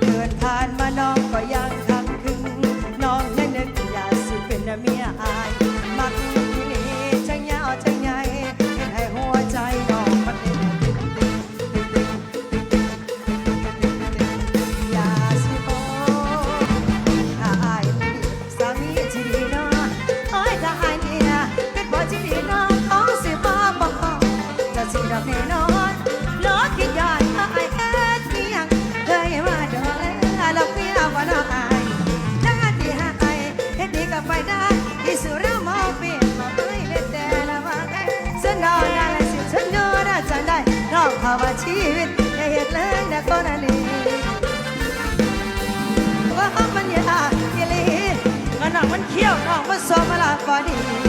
เดินผ่านมาน้องก็ยังทำคึงน้องนั่นนึกอยากสิเป็นเมียอาย องภาวะชีวิตอย่าเห็นเรื่องนกคนอันนี้ว่ามันยากยลีก็นหนังมันเขี้ยวน้องมันซ้อมมาลาฟอดี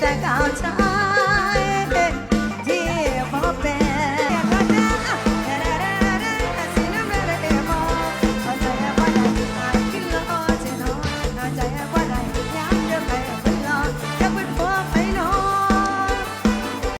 在高潮。